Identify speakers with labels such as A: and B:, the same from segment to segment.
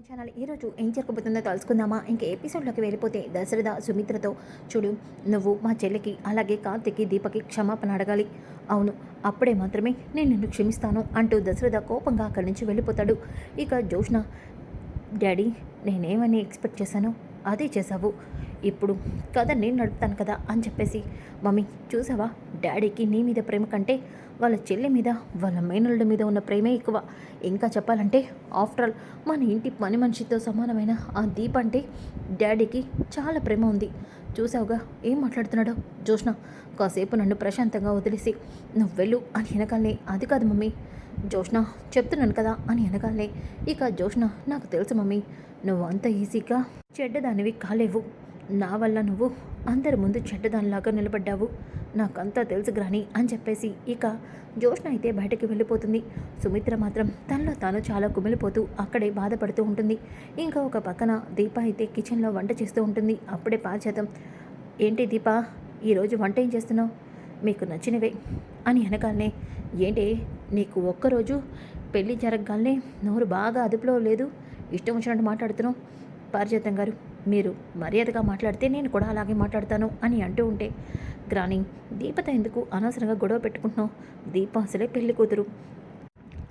A: My channel ఈరోజు ఏం జరగబోతుందో తెలుసుకుందామా ఇంక ఎపిసోడ్లోకి వెళ్ళిపోతే దశరథ సుమిత్రతో చూడు నువ్వు మా చెల్లికి అలాగే కార్తిక్కి దీపకి క్షమాపణ అడగాలి. అవును అప్పుడే మాత్రమే నేను నిన్ను క్షమిస్తాను అంటూ దశరథ కోపంగా అక్కడి నుంచి వెళ్ళిపోతాడు. ఇక జోష్ణ డాడీ నేనేమని ఎక్స్పెక్ట్ చేశాను? అదే చేశావు. ఇప్పుడు కథ నేను నడుపుతాను కదా అని చెప్పేసి. మమ్మీ చూసావా? డాడీకి నీ మీద ప్రేమ కంటే వాళ్ళ చెల్లి మీద వాళ్ళ మేనల్లుడి మీద ఉన్న ప్రేమే ఎక్కువ. ఇంకా చెప్పాలంటే ఆఫ్టర్ ఆల్ మన ఇంటి పని మనిషితో సమానమైన ఆ దీప్ అంటే డాడీకి చాలా ప్రేమ ఉంది. చూసావుగా? ఏం మాట్లాడుతున్నాడో? జోష్ణ కాసేపు నన్ను ప్రశాంతంగా వదిలేసి నువ్వు వెళ్ళు అని వెనకాలనే. అది కాదు మమ్మీ. జోష్ణ చెప్తున్నాను కదా అని వెనకాలనే. ఇక జోష్ణ నాకు తెలుసు మమ్మీ. నువ్వు అంత ఈజీగా చెడ్డదానివి కాలేవు. నా వల్ల నువ్వు అందరి ముందు చెడ్డదానిలాగా నిలబడ్డావు. నాకంతా తెలుసు గ్రాని అని చెప్పేసి ఇక జోష్న అయితే బయటకు వెళ్ళిపోతుంది. సుమిత్ర మాత్రం తనలో తాను చాలా కుమిలిపోతూ అక్కడే బాధపడుతూ ఉంటుంది. ఇంకా ఒక పక్కన దీప అయితే కిచెన్లో వంట చేస్తూ ఉంటుంది. అప్పుడే పాచేతం ఏంటి దీప ఈరోజు వంట ఏం చేస్తున్నావు? మీకు నచ్చినవే అని అనగానే ఏంటి నీకు ఒక్కరోజు పెళ్ళి జరగగానే నోరు బాగా అదుపులో లేదు. ఇష్టం వచ్చినట్టు మాట్లాడుతున్నావు. పారిజాతం గారు మీరు మర్యాదగా మాట్లాడితే నేను కూడా అలాగే మాట్లాడతాను అని అంటూ ఉంటే గ్రాని దీపతో ఎందుకు అనవసరంగా గొడవ పెట్టుకుంటున్నావు? దీప అసలే పెళ్ళి కూతురు.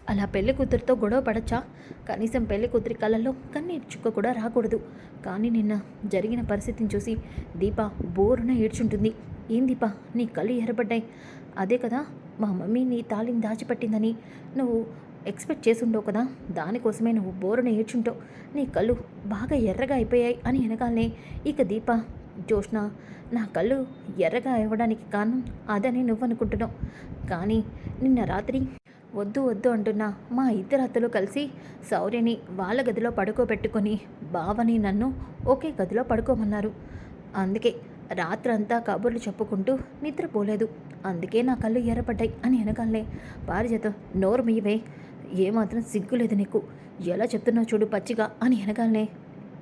A: అలా పెళ్ళి కూతురితో గొడవ పడచ్చా? కనీసం పెళ్ళి కూతురి కళ్ళల్లో కన్నీటి చుక్క కూడా రాకూడదు. కానీ నిన్న జరిగిన పరిస్థితిని చూసి దీప బోరున ఏడ్చుంటుంది. ఏం దీప? నీ కళ్ళు ఎర్రబడ్డాయి. అదే కదా మా మమ్మీ నీ తాళిని దాచిపెట్టిందని నువ్వు ఎక్స్పెక్ట్ చేసుండవు కదా? దానికోసమే నువ్వు బోరున ఏడ్చుంటావు. నీ కళ్ళు బాగా ఎర్రగా అయిపోయాయి అని వెనకాలనే ఇక దీప జోష్న నా కళ్ళు ఎర్రగా ఇవ్వడానికి కారణం అదని నువ్వు అనుకుంటున్నావు కానీ నిన్న రాత్రి వద్దు వద్దు అంటున్న మా ఇద్దరు అత్తలు కలిసి శౌర్యని వాళ్ళ గదిలో పడుకోబెట్టుకొని బావని నన్ను ఒకే గదిలో పడుకోమన్నారు. అందుకే రాత్రంతా కబుర్లు చెప్పుకుంటూ నిద్రపోలేదు. అందుకే నా కళ్ళు ఎర్రపడ్డాయి అని వెనకాలనే పారిజాతం నోరు మీవే ఏమాత్రం సిగ్గులేదు నీకు. ఎలా చెప్తున్నావు చూడు పచ్చిగా అని వెనకాలనే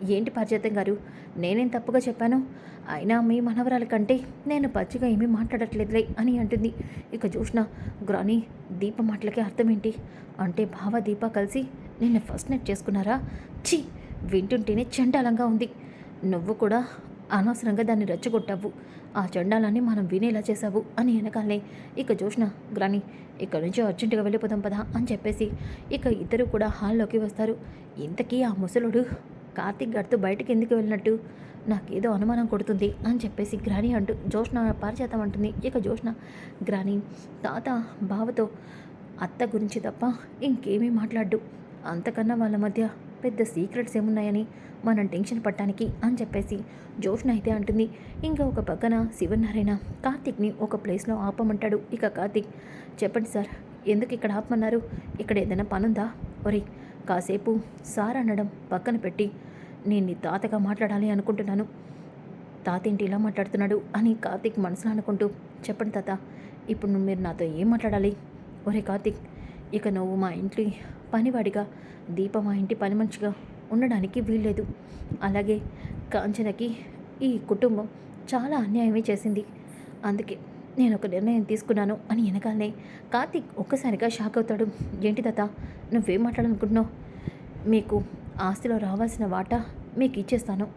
A: ఏంటి పారిజాతం గారు? నేనేం తప్పుగా చెప్పాను? అయినా మీ మనవరాల కంటే నేను పచ్చిగా ఏమీ మాట్లాడట్లేదులే అని అంటుంది. ఇక చూసిన గ్రాని దీప మాటలకి అర్థమేంటి? అంటే బావ దీప కలిసి నిన్న ఫస్ట్ నైట్ చేసుకున్నారా? ఛీ! వింటుంటేనే చండాలంగా ఉంది. నువ్వు కూడా అనవసరంగా దాన్ని రెచ్చగొట్టావు. ఆ చండాలాన్ని మనం వినేలా చేసావు అని వెనకాలే ఇక చూసిన గ్రాని ఇక్కడ నుంచి అర్జెంటుగా వెళ్ళిపోదాం పదా అని చెప్పేసి ఇక ఇద్దరు కూడా హాల్లోకి వస్తారు. ఇంతకీ ఆ ముసలుడు కార్తీక్ గడితో బయటకు ఎందుకు వెళ్ళినట్టు? నాకేదో అనుమానం కొడుతుంది అని చెప్పేసి గ్రాని అంటూ జోష్న పరిచేతం అంటుంది. ఇక జోష్న గ్రాని తాత బావతో అత్త గురించి తప్ప ఇంకేమీ మాట్లాడు అంతకన్నా వాళ్ళ మధ్య పెద్ద సీక్రెట్స్ ఏమున్నాయని మనం టెన్షన్ పట్టడానికి అని చెప్పేసి జోష్న అయితే అంటుంది. ఇంకా ఒక పక్కన శివనారాయణ కార్తీక్ని ఒక ప్లేస్లో ఆపమంటాడు. ఇక కార్తీక్ చెప్పండి సార్ ఎందుకు ఇక్కడ ఆపమన్నారు? ఇక్కడ ఏదైనా పనుందా? ఒరే కాసేపు సార్ అనడం పక్కన పెట్టి నేను నీ తాతగా మాట్లాడాలి అనుకుంటున్నాను. తాతేంటి ఇలా మాట్లాడుతున్నాడు అని కార్తీక్ మనసులో అనుకుంటూ చెప్పండి తాత ఇప్పుడు నువ్వు మీరు నాతో ఏం మాట్లాడాలి? ఒరే కార్తీక్ ఇక నువ్వు మా ఇంటి పనివాడిగా దీప మా ఇంటి పని మంచిగా ఉండడానికి వీల్లేదు. అలాగే కాంచనకి ఈ కుటుంబం చాలా అన్యాయమే చేసింది. అందుకే నేను ఒక నిర్ణయం తీసుకున్నాను అని వెనకాలనే కార్తీక్ ఒక్కసారిగా షాక్ అవుతాడు. ఏంటి తాత నువ్వేం మాట్లాడాలనుకుంటున్నావు? మీకు ఆస్తిలో రావాల్సిన వాటా మీకు ఇచ్చేస్తాను.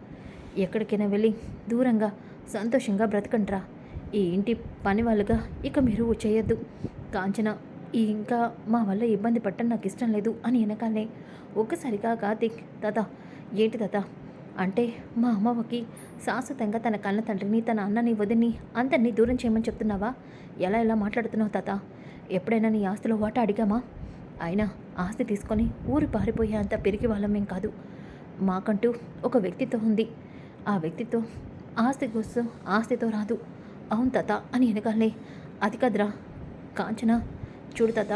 A: ఎక్కడికైనా వెళ్ళి దూరంగా సంతోషంగా బ్రతకంట్రా ఈ ఇంటి పని వాళ్ళుగా ఇక మీరు చేయొద్దు. కాంచన ఈ ఇంకా మా వల్ల ఇబ్బంది పట్టడం నాకు ఇష్టం లేదు అని వెనకాలే ఒక్కసారిగా కార్తీక్ తాత ఏంటి తాత? అంటే మా అమ్మవ్వకి శాశ్వతంగా తన కన్న తండ్రిని తన అన్నని వదిని అందరినీ దూరం చేయమని చెప్తున్నావా? ఎలా ఎలా మాట్లాడుతున్నావు తాత? ఎప్పుడైనా నీ ఆస్తిలో వాటా అడిగామా? అయినా ఆస్తి తీసుకొని ఊరు పారిపోయే అంత పెరిగి వాళ్ళం కాదు. మాకంటూ ఒక వ్యక్తిత్వం ఉంది. ఆ వ్యక్తిత్వం ఆస్తి కోసం ఆస్తితో రాదు. అవును తాత అని వెనకాలే. అది కదరా. కాంచన. చూడు తాత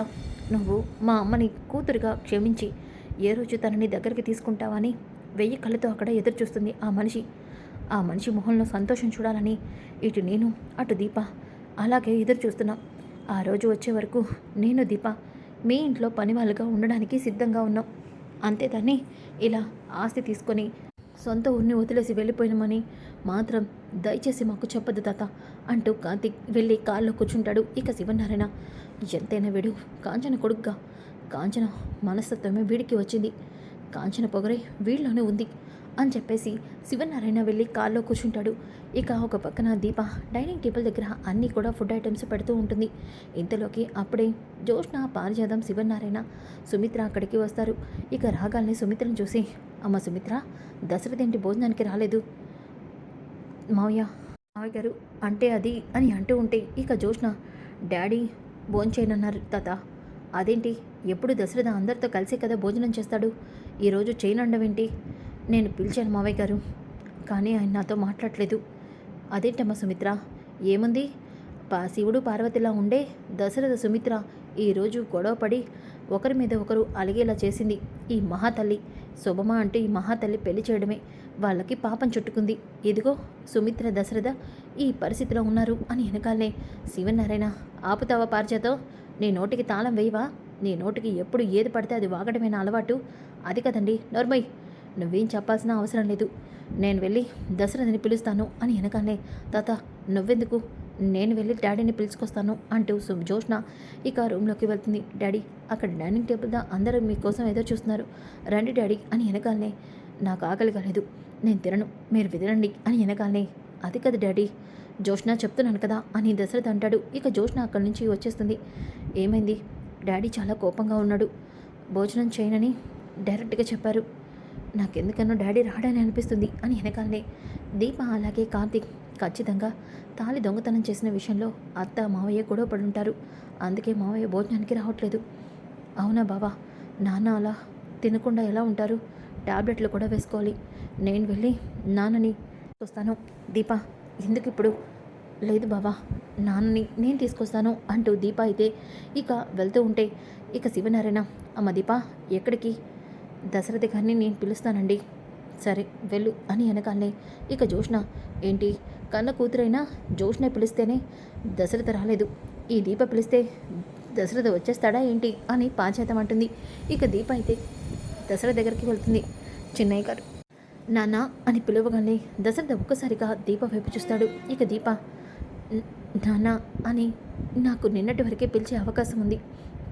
A: నువ్వు మా అమ్మని కూతురుగా క్షమించి. ఏ రోజు తనని దగ్గరికి తీసుకుంటావని వెయ్యి కళ్ళతో అక్కడ ఎదురు చూస్తుంది ఆ మనిషి. ఆ మనిషి మొహంలో సంతోషం చూడాలని ఇటు నేను అటు దీప అలాగే ఎదురు చూస్తున్నాం ఆ రోజు వచ్చే వరకు నేను దీప మీ ఇంట్లో పని వాళ్ళుగా ఉండడానికి సిద్ధంగా ఉన్నాం. అంతే దాన్ని. ఇలా ఆస్తి తీసుకొని సొంత ఊరిని వదిలేసి వెళ్ళిపోయినామని మాత్రం దయచేసి మాకు చెప్పదు తాత అంటూ కార్తీక్ వెళ్ళి కాల్లో కూర్చుంటాడు. ఇక శివనారాయణ ఎంతైనా వీడు కాంచన కొడుగ్గా కాంచన మనస్తత్వమే వీడికి వచ్చింది. కాంచన పొగరే వీళ్ళలోనే ఉంది అని చెప్పేసి శివనారాయణ వెళ్ళి కాల్లో కూర్చుంటాడు. ఇక ఒక పక్కన దీప డైనింగ్ టేబుల్ దగ్గర అన్నీ కూడా ఫుడ్ ఐటమ్స్ పెడుతూ ఉంటుంది. ఇంతలోకి అప్పుడే జోష్న పారిజాతం శివనారాయణ సుమిత్ర అక్కడికి వస్తారు. ఇక రాగాల్ని సుమిత్రను చూసి అమ్మ సుమిత్ర దసరథ ఏంటి భోజనానికి రాలేదు. మావయ్య మావయ్య గారు అంటే అది అని అంటూ ఉంటే ఇక జోష్న డాడీ భోంచేయనన్నారు తాత. అదేంటి ఎప్పుడు దశరథ అందరితో కలిసే కదా భోజనం చేస్తాడు? ఈరోజు చేయనండవేంటి? నేను పిలిచాను మావయ్య గారు కానీ ఆయన నాతో మాట్లాడలేదు. అదేంటమ్మా సుమిత్ర? ఏముంది? పా శివుడు పార్వతిలా ఉండే దశరథ సుమిత్ర ఈరోజు గొడవపడి ఒకరి మీద ఒకరు అలిగేలా చేసింది ఈ మహాతల్లి. శుభమ అంటే ఈ మహాతల్లి పెళ్ళి చేయడమే. వాళ్ళకి పాపం చుట్టుకుంది. ఇదిగో సుమిత్ర దశరథ ఈ పరిస్థితిలో ఉన్నారు అని వెనకాలనే. శివనారాయణ ఆపుతావా పార్చతో నీ నోటికి తాళం వేయవా? నీ నోటికి ఎప్పుడు ఏది పడితే అది వాగడమైన అలవాటు? అది కదండి నోర్మయ్! నువ్వేం చెప్పాల్సిన అవసరం లేదు. నేను వెళ్ళి దశరథని పిలుస్తాను అని వెనకాలనే తాత నువ్వెందుకు? నేను వెళ్ళి డాడీని పిలుచుకొస్తాను అంటూ సు జోష్న ఇక రూమ్లోకి వెళ్తుంది. డాడీ అక్కడ డైనింగ్ టేబుల్ దా అందరూ మీకోసం ఏదో చూస్తున్నారు. రండి డాడీ అని వెనకాలనే నాకు ఆకలి కాలేదు నేను తినను మీరు విదరండి అని వెనకాలనే అది కదా డాడీ జోష్న చెప్తున్నాను కదా అని దశరథ్ అంటాడు. ఇక జోష్న అక్కడి నుంచి వచ్చేస్తుంది. ఏమైంది? డాడీ చాలా కోపంగా ఉన్నాడు. భోజనం చేయనని డైరెక్ట్గా చెప్పారు. నాకెందుకన్నా డాడీ రాడని అనిపిస్తుంది అని వెనకాలనే. దీప అలాగే కార్తీక్ ఖచ్చితంగా తాళి దొంగతనం చేసిన విషయంలో అత్త మావయ్య గొడవ పడుంటారు. అందుకే మావయ్య భోజనానికి రావట్లేదు. అవునా బావా? నాన్న అలా తినకుండా ఎలా ఉంటారు? టాబ్లెట్లు కూడా వేసుకోవాలి. నేను వెళ్ళి నాన్నని చూస్తాను దీప ఎందుకు ఇప్పుడు? లేదు బావా నాన్నని నేను తీసుకొస్తాను అంటూ దీప అయితే ఇక వెళ్తూ ఉంటే ఇక శివనారాయణ అమ్మ దీప ఎక్కడికి? దశరథి గారిని నేను పిలుస్తానండి. సరే వెళ్ళు అని అనగానే ఇక జోష్న ఏంటి? కన్న కూతురైనా జోష్నే పిలిస్తేనే దశరథ రాలేదు. ఈ దీప పిలిస్తే దశరథ వచ్చేస్తాడా ఏంటి? అని పాంచేతం అంటుంది. ఇక దీప అయితే దశరథ దగ్గరికి వెళ్తుంది. చిన్నయ్య గారు నాన్న అని పిలవగానే దశరథ ఒక్కసారిగా దీప వైపు చూస్తాడు. ఇక దీప నానా నాన్న అని నాకు నిన్నటి వరకే పిలిచే అవకాశం ఉంది.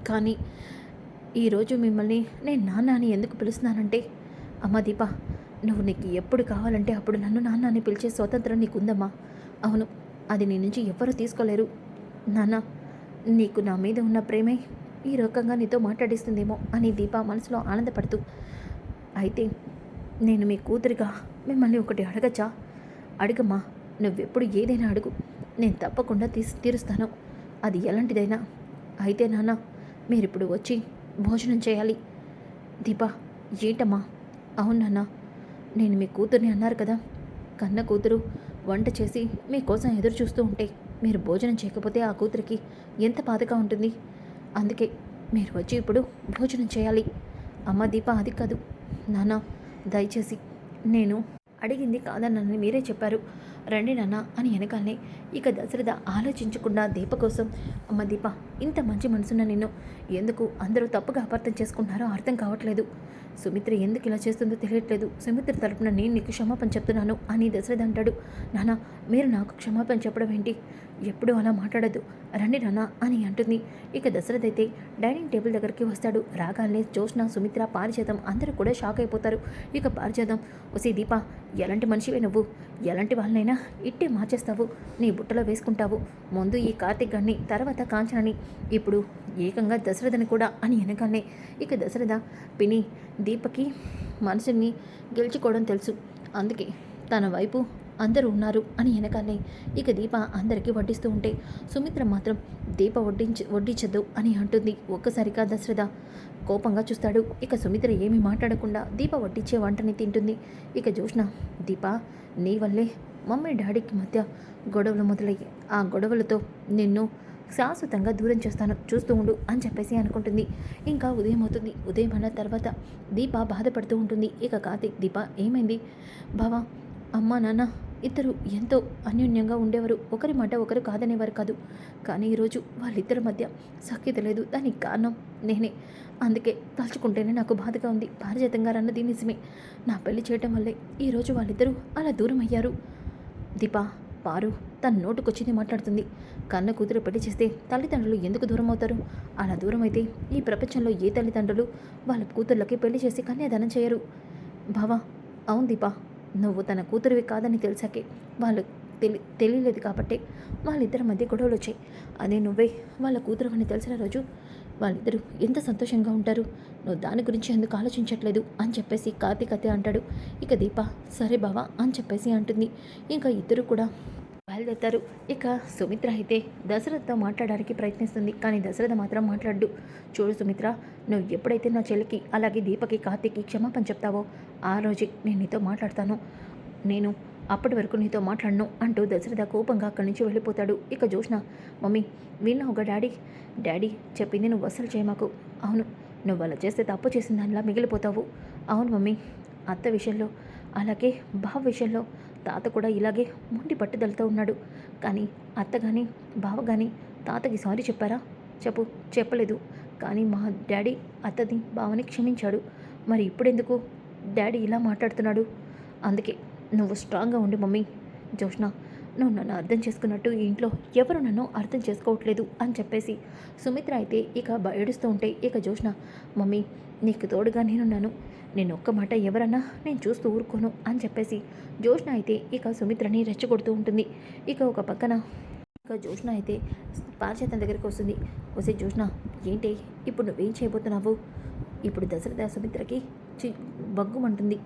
A: కానీ ఈరోజు మిమ్మల్ని నేను నాన్న అని ఎందుకు పిలుస్తున్నానంటే అమ్మ దీప నువ్వు నీకు ఎప్పుడు కావాలంటే అప్పుడు నన్ను నాన్న అని పిలిచే స్వతంత్రం నీకుందమ్మా. అవును అది నీ నుంచి ఎవ్వరూ తీసుకోలేరు. నాన్న నీకు నా మీద ఉన్న ప్రేమే ఈ రకంగా నీతో మాట్లాడిస్తుందేమో అని దీప మనసులో ఆనందపడుతూ అయితే నేను మీ కూతురిగా మిమ్మల్ని ఒకటి అడగచ్చా? అడగమ్మా నువ్వెప్పుడు ఏదైనా అడుగు. నేను తప్పకుండా తీసి తీరుస్తాను. అది ఎలాంటిదైనా. అయితే నాన్న మీరిప్పుడు వచ్చి భోజనం చేయాలి. దీపా ఏంటమ్మా? అవును నాన్న నేను మీ కూతుర్ని అన్నారు కదా. కన్న కూతురు వంట చేసి మీకోసం ఎదురు చూస్తూ ఉంటే మీరు భోజనం చేయకపోతే ఆ కూతురికి ఎంత బాధగా ఉంటుంది. అందుకే మీరు వచ్చి ఇప్పుడు భోజనం చేయాలి. అమ్మ దీప అది కాదు. నాన్న దయచేసి నేను అడిగింది కాదన్నని మీరే చెప్పారు. రండి నాన్న అని వెనకాలనే ఇక దశరథ ఆలోచించకుండా దీప కోసం అమ్మ దీప ఇంత మంచి మనసున్న నిన్ను ఎందుకు అందరూ తప్పుగా అపార్థం చేసుకుంటున్నారో అర్థం కావట్లేదు. సుమిత్ర ఎందుకు ఇలా చేస్తుందో తెలియట్లేదు. సుమిత్ర తరపున నేను నీకు క్షమాపణ చెప్తున్నాను అని దశరథ అంటాడు. నానా మీరు నాకు క్షమాపణ చెప్పడం ఏంటి? ఎప్పుడూ అలా మాట్లాడద్దు. రండి నానా అని అంటుంది. ఇక దశరథ అయితే డైనింగ్ టేబుల్ దగ్గరికి వస్తాడు. రాగానే జోష్న సుమిత్ర పారిజాతం అందరూ కూడా షాక్ అయిపోతారు. ఇక పారిజాతం ఒసే దీప ఎలాంటి మనిషివే నువ్వు? ఎలాంటి వాళ్ళనైనా ఇట్టే మార్చేస్తావు. నీ బుట్టలో వేసుకుంటావు. ముందు ఈ కార్తీక్ గణ్ణి తర్వాత కాంచనని. ఇప్పుడు ఏకంగా దశరథని కూడా అని వెనకాలనే ఇక దశరథ పిని దీపకి మనసుని గెలుచుకోవడం తెలుసు. అందుకే తన వైపు అందరూ ఉన్నారు అని వెనకాలనే ఇక దీప అందరికీ వడ్డిస్తూ ఉంటే సుమిత్ర మాత్రం దీప వడ్డించ వడ్డించద్దు అని అంటుంది. ఒక్కసారిగా దశరథ కోపంగా చూస్తాడు. ఇక సుమిత్ర ఏమీ మాట్లాడకుండా దీప వడ్డించే వంటని తింటుంది. ఇక జోష్న దీప నీ వల్లే మమ్మీ డాడీకి మధ్య గొడవలు మొదలయ్యాయి. ఆ గొడవలతో నిన్ను శాశ్వతంగా దూరం చేస్తాను చూస్తూ ఉండు అని చెప్పేసి అనుకుంటుంది. ఇంకా ఉదయం అవుతుంది. ఉదయం అన్న తర్వాత దీప బాధపడుతూ ఉంటుంది. ఇక కార్తీక్ దీప ఏమైంది? బావా అమ్మ నాన్న ఇద్దరు ఎంతో అన్యోన్యంగా ఉండేవారు. ఒకరి మాట ఒకరు కాదనేవారు కాదు. కానీ ఈరోజు వాళ్ళిద్దరి మధ్య సఖ్యత లేదు. దానికి కారణం నేనే. అందుకే తలుచుకుంటేనే నాకు బాధగా ఉంది. పారిజాతంగా అన్నది నిజమే. నా పెళ్ళి చేయటం వల్లే ఈరోజు వాళ్ళిద్దరూ అలా దూరం అయ్యారు దీపా పారు తన నోటుకొచ్చింది మాట్లాడుతుంది. కన్న కూతురు పెళ్ళి చేస్తే తల్లిదండ్రులు ఎందుకు దూరం అవుతారు అలా దూరం అయితే ఈ ప్రపంచంలో ఏ తల్లిదండ్రులు వాళ్ళ కూతుర్లకి పెళ్ళి చేసి కన్యాదానం చేయరు? బావా అవును దీపా నువ్వు తన కూతురువి కాదని తెలిసాకే వాళ్ళు తెలి తెలియలేదు కాబట్టి వాళ్ళిద్దరి మధ్య గొడవలు వచ్చాయి. అదే నువ్వే వాళ్ళ కూతురు అని తెలిసిన రోజు వాళ్ళిద్దరూ ఎంత సంతోషంగా ఉంటారు? నువ్వు దాని గురించి ఎందుకు ఆలోచించట్లేదు? అని చెప్పేసి కార్తీక్ అతే అంటాడు. ఇక దీప సరే బావా అని చెప్పేసి అంటుంది. ఇంకా ఇద్దరు కూడా బయలుదేరుతారు. ఇక సుమిత్ర అయితే దశరథతో మాట్లాడడానికి ప్రయత్నిస్తుంది. కానీ దశరథ మాత్రం మాట్లాడు చూడు సుమిత్ర నువ్వు ఎప్పుడైతే నా చెల్లికి అలాగే దీపకి కార్తీక్కి క్షమాపణ చెప్తావో ఆ రోజే నేను నీతో మాట్లాడతాను. నేను అప్పటి వరకు నీతో మాట్లాడను అంటూ దశరథ కోపంగా అక్కడి నుంచి వెళ్ళిపోతాడు. ఇక జోష్న మమ్మీ విన్నావుగా డాడీ డాడీ చెప్పింది నువ్వు అస్సలు చేయమాకు. అవును నువ్వు అలా చేస్తే తప్పు చేసిన దానిలా మిగిలిపోతావు. అవును మమ్మీ అత్త విషయంలో అలాగే బావ విషయంలో తాత కూడా ఇలాగే మొండి పట్టుదలతో ఉన్నాడు. కానీ అత్త కానీ బావ కానీ తాతకి సారీ చెప్పారా? చెప్పు చెప్పలేదు. కానీ మా డాడీ అత్తని బావని క్షమించాడు. మరి ఇప్పుడెందుకు డాడీ ఇలా మాట్లాడుతున్నాడు? అందుకే నువ్వు స్ట్రాంగ్గా ఉండి మమ్మీ. జోష్నా నువ్వు నన్ను అర్థం చేసుకున్నట్టు ఈ ఇంట్లో ఎవరు నన్ను అర్థం చేసుకోవట్లేదు అని చెప్పేసి సుమిత్ర అయితే ఇక బ- ఏడుస్తూ ఉంటే ఇక జోష్న మమ్మీ నీకు తోడుగా నేనున్నాను. నేను ఒక్క మాట ఎవరన్నా నేను చూస్తూ ఊరుకోను అని చెప్పేసి జోష్న అయితే ఇక సుమిత్రని రెచ్చగొడుతూ ఉంటుంది. ఇక ఒక పక్కన ఇక జోష్న అయితే పారిచేతన దగ్గరికి వస్తుంది. వసే జోష్న ఏంటి ఇప్పుడు నువ్వేం చేయబోతున్నావు? ఇప్పుడు దశరథ సుమిత్రకి చి బగ్గుమంటుంది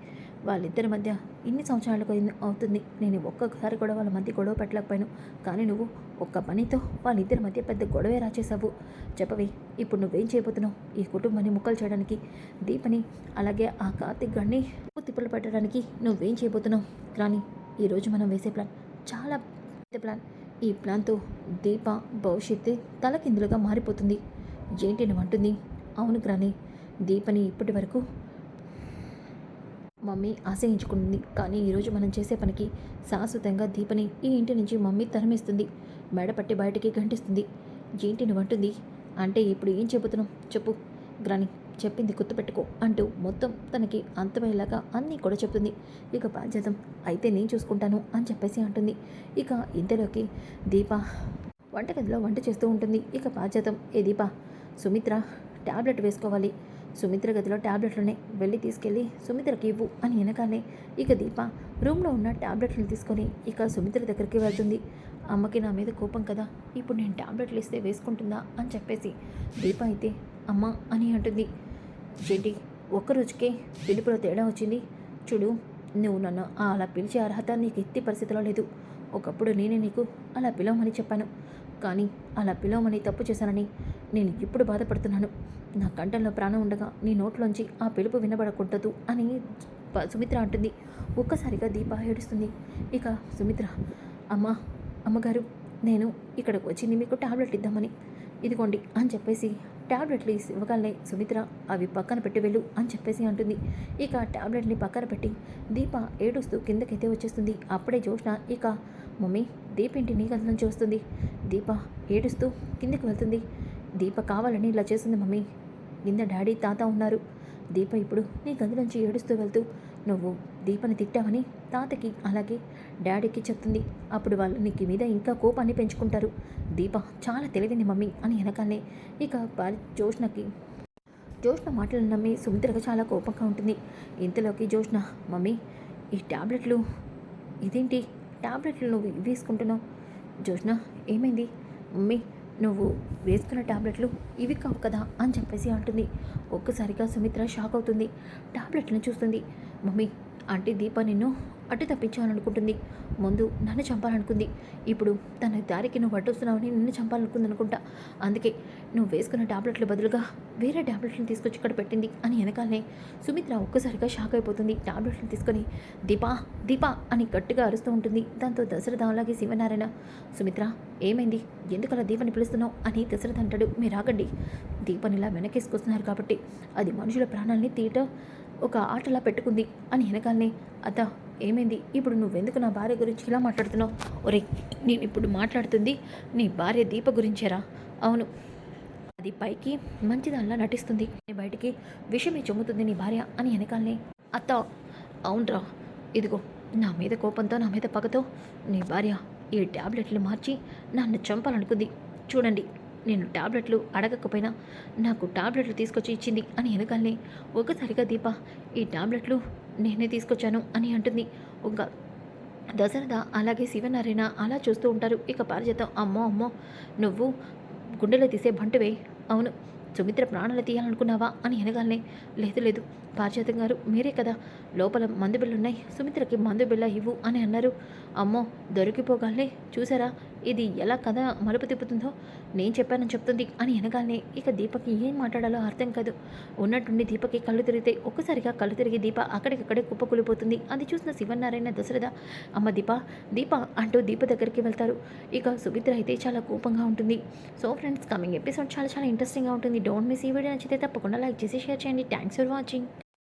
A: వాళ్ళిద్దరి మధ్య ఇన్ని సంవత్సరాలకు అవుతుంది? నేను ఒక్కసారి కూడా వాళ్ళ మధ్య గొడవ పెట్టలేకపోయాను. కానీ నువ్వు ఒక్క పనితో వాళ్ళిద్దరి మధ్య పెద్ద గొడవే రాచేశావు. చెప్పవే ఇప్పుడు నువ్వేం చేయబోతున్నావు? ఈ కుటుంబాన్ని ముక్కలు చేయడానికి దీపని అలాగే ఆ కార్తిక్ గడిని తిప్పలు పెట్టడానికి నువ్వేం చేయబోతున్నావు? కానీ ఈరోజు మనం వేసే ప్లాన్ చాలా పెద్ద ప్లాన్. ఈ ప్లాన్తో దీప భవిష్యత్తు తలకిందులుగా మారిపోతుంది. ఏంటి నువ్వు అంటుంది? అవును గ్రాని దీపని ఇప్పటి వరకు మమ్మీ ఆశయించుకుంటుంది. కానీ ఈరోజు మనం చేసే పనికి శాశ్వతంగా దీపని ఈ ఇంటి నుంచి మమ్మీ తరమిస్తుంది. మెడపట్టి బయటికి గంటిస్తుంది. ఏంటి నువ్వు అంటే ఇప్పుడు ఏం చెబుతున్నాం? చెప్పు. గ్రాని చెప్పింది గుర్తుపెట్టుకో అంటూ మొత్తం తనకి అంతమయ్యేలాగా అన్నీ కూడా చెప్తుంది. ఇక బాధ్యతం అయితే నేను చూసుకుంటాను అని చెప్పేసి అంటుంది. ఇక ఇంతలోకి దీప వంటగదిలో వంట చేస్తూ ఉంటుంది. ఇక బాధ్యతం ఏ దీప? సుమిత్ర ట్యాబ్లెట్ వేసుకోవాలి. సుమిత్ర గదిలో ట్యాబ్లెట్లున్నాయి వెళ్ళి తీసుకెళ్ళి సుమిత్రకి ఇవ్వు అని వెనకాలే ఇక దీప రూమ్లో ఉన్న ట్యాబ్లెట్లను తీసుకొని ఇక సుమిత్ర దగ్గరికి వెళ్తుంది. అమ్మకి నా మీద కోపం కదా ఇప్పుడు నేను ట్యాబ్లెట్లు ఇస్తే వేసుకుంటుందా అని చెప్పేసి దీప అయితే అమ్మ అని అంటుంది. ఏంటి ఒక్క రోజుకే పిలుపులో తేడా వచ్చింది. చూడు నువ్వు నన్ను అలా పిలిచే అర్హత నీకు ఎత్తి పరిస్థితిలో లేదు. ఒకప్పుడు నేనే నీకు అలా పిలవమని చెప్పాను. కానీ అలా పిలవమని తప్పు చేశానని నేను ఇప్పుడు బాధపడుతున్నాను. నా కంఠంలో ప్రాణం ఉండగా నీ నోట్లోంచి ఆ పిలుపు వినబడకూడదు అని సుమిత్ర అంటుంది. ఒక్కసారిగా దీప ఏడుస్తుంది. ఇక సుమిత్ర అమ్మ అమ్మగారు నేను ఇక్కడికి వచ్చింది మీకు టాబ్లెట్ ఇద్దామని. ఇదిగోండి అని చెప్పేసి ట్యాబ్లెట్లు ఇస్- ఇవ్వగలనే సుమిత్ర అవి పక్కన పెట్టి వెళ్ళు అని చెప్పేసి అంటుంది. ఇక టాబ్లెట్ని పక్కన పెట్టి దీప ఏడుస్తూ కిందకైతే వచ్చేస్తుంది. అప్పుడే జోష్న ఇక మమ్మీ దీప ఇంటి నీ గది నుంచి వస్తుంది? దీప ఏడుస్తూ కిందకి వెళ్తుంది. దీప కావాలని ఇలా చేస్తుంది మమ్మీ. కింద డాడీ తాత ఉన్నారు. దీప ఇప్పుడు నీ గది నుంచి ఏడుస్తూ వెళ్తూ నువ్వు దీపని తిట్టావని తాతకి అలాగే డాడీకి చెప్తుంది. అప్పుడు వాళ్ళు నీకు మీద ఇంకా కోపాన్ని పెంచుకుంటారు. దీప చాలా తెలివింది మమ్మీ అని వెనకాలనే ఇక జోష్నకి జోష్న మాటలు నమ్మి సుమిత్రగా చాలా కోపంగా ఉంటుంది. ఇంతలోకి జోష్న మమ్మీ ఈ టాబ్లెట్లు ఇదేంటి? టాబ్లెట్లు నువ్వు వేసుకుంటున్నావు? జోష్న ఏమైంది? మమ్మీ నువ్వు వేసుకున్న టాబ్లెట్లు ఇవి కావు కదా అని చెప్పేసి అంటుంది. ఒక్కసారిగా సుమిత్ర షాక్ అవుతుంది. టాబ్లెట్లను చూస్తుంది. మమ్మీ అంటే దీప నిన్ను అడ్డు తప్పించాలనుకుంటుంది. ముందు నన్ను చంపాలనుకుంది. ఇప్పుడు తన దారికి నువ్వు అడ్డొస్తున్నావని నిన్ను చంపాలనుకుంది అనుకుంటా అందుకే నువ్వు వేసుకున్న ట్యాబ్లెట్లు బదులుగా వేరే ట్యాబ్లెట్లను తీసుకొచ్చి ఇక్కడ పెట్టింది అని వెనకాలనే సుమిత్ర ఒక్కసారిగా షాక్ అయిపోతుంది. ట్యాబ్లెట్లు తీసుకొని దీపా దీపా అని గట్టిగా అరుస్తూ ఉంటుంది. దాంతో దశరథ అలాగే శివనారాయణ. సుమిత్ర ఏమైంది? ఎందుకు అలా దీపని పిలుస్తున్నావు? అని దశరథ అంటాడు. మీరు ఆగండి. దీపని ఇలా వెనకేసుకొస్తున్నారు కాబట్టి అది మనుషుల ప్రాణాలని తీయట ఒక ఆటలా పెట్టుకుంది అని వెనకాలనే అత ఏమైంది? ఇప్పుడు నువ్వెందుకు నా భార్య గురించి ఇలా మాట్లాడుతున్నావు? ఒరే నేను ఇప్పుడు మాట్లాడుతుంది నీ భార్య దీప గురించేరా? అవును. అది పైకి మంచిదానిలా నటిస్తుంది. బయటికి విషమే చెమ్ముతుంది నీ భార్య అని వెనకాలనే. అత్త అవునరా. ఇదిగో నా మీద కోపంతో నా మీద పగతో నీ భార్య ఈ ట్యాబ్లెట్లు మార్చి నన్ను చంపాలనుకుంది. చూడండి నేను టాబ్లెట్లు అడగకపోయినా నాకు టాబ్లెట్లు తీసుకొచ్చి ఇచ్చింది అని వెనకాలనే. ఒకసారిగా దీప ఈ టాబ్లెట్లు నేనే తీసుకొచ్చాను అని అంటుంది. ఒక దశరథ అలాగే శివనారాయణ అలా చూస్తూ ఉంటారు. ఇక పారిజాతం అమ్మో అమ్మో నువ్వు గుండెలో తీసే బంటువే. అవును సుమిత్ర ప్రాణాలు తీయాలనుకున్నావా అని అనగానే లేదు లేదు పారిజాతం గారు మీరే కదా లోపల మందు బిళ్ళున్నాయి సుమిత్రకి మందు బిళ్ళ ఇవ్వు అని అన్నారు. అమ్మో దొరికిపోగానే చూసారా ఇది ఎలా కథ మలుపు తిప్పుతుందో? నేను చెప్పానని చెప్తుంది అని అనగానే ఇక దీపకి ఏం మాట్లాడాలో అర్థం కాదు. ఉన్నట్టుండి దీపకి కళ్ళు తిరిగితే ఒక్కసారిగా కళ్ళు తిరిగి దీప అక్కడికక్కడే కుప్పకూలిపోతుంది. అది చూసిన శివనారాయణ దశరథ అమ్మ దీప దీప అంటూ దీప దగ్గరికి వెళ్తారు. ఇక సుమిత్ర అయితే చాలా కోపంగా ఉంటుంది. సో ఫ్రెండ్స్ కమింగ్ ఎపిసోడ్ చాలా చాలా ఇంట్రెస్టింగ్గా ఉంటుంది. డోంట్ మిస్ ఈ వీడియో నచ్చితే తప్పకుండా లైక్ చేసి షేర్ చేయండి. Thanks for watching.